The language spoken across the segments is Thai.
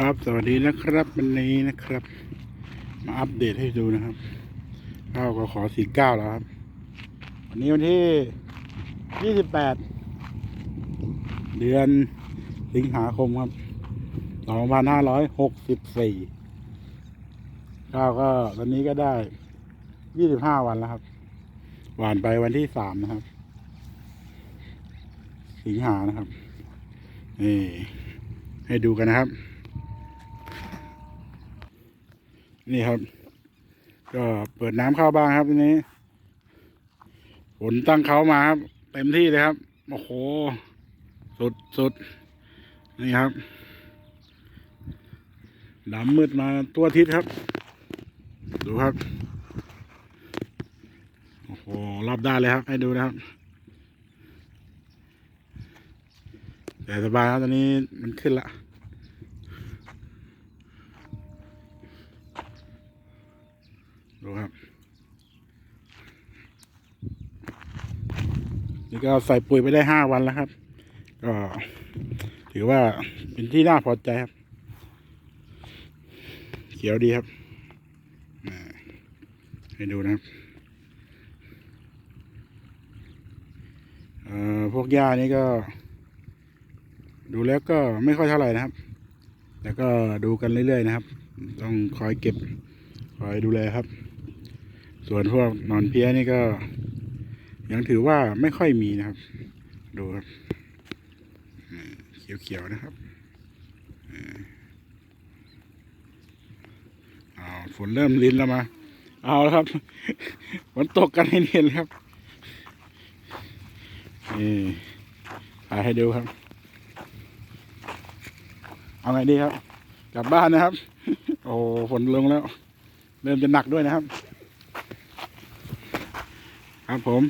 ครับสวัสดีนะครับวันนี้นะครับ มาอัปเดตให้ดูนะครับข้าวก็ขอสี่เก้าแล้วครับ วันนี้วันที่ยี่สิบแปดเดือนสิงหาคมครับสองพันห้าร้อยหกสิบสี่ข้าวก็ตอนนี้ก็ได้ยี่สิบห้าวันแล้วครับ หวานไปวันที่สามนะครับ สิงหานะครับนี่ให้ดูกันนะครับ นี่ครับ ก็เปิดน้ำเข้าบ้างครับทีนี้ฝนตั้งเขามาครับ เต็มที่เลยครับ โอ้โห สุดสุดนี่ครับดำมืดมาตัวทิศครับ ดูครับ โอ้โหรอบด้านเลยครับ ให้ดูนะครับแต่สบายครับตอนนี้มันขึ้นละ ดูครับ นี่ก็ใส่ปุ๋ยไปได้ห้าวันแล้วครับ ก็ถือว่าเป็นที่น่าพอใจครับ เขียวดีครับให้ดูนะครับพวกหญ้านี่ก็ ดูแล้วก็ไม่ค่อยเท่าไหร่นะครับ แต่ก็ดูกันเรื่อยๆนะครับ ต้องคอยเก็บ คอยดูแลครับ ส่วนพวกนอนเพี้ยนี่ก็ ยังถือว่าไม่ค่อยมีนะครับ ดูครับเขียวๆนะครับอ่าเอาฝนเริ่มลินแล้วมา เอาแล้วครับฝนตกกันให้เห็นครับนี่ถ่ายให้ดูครับ เอาไงดีครับ กลับบ้านนะครับ โอ้ฝนลงแล้ว เริ่มจะหนักด้วยนะครับ ครับผม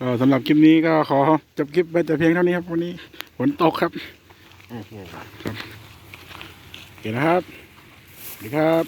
ก็สำหรับคลิปนี้ก็ขอจบคลิปไปแต่เพียงเท่านี้ครับวันนี้ฝนตกครับโอ้โหครับโอเคนะครับสวัสดีครับ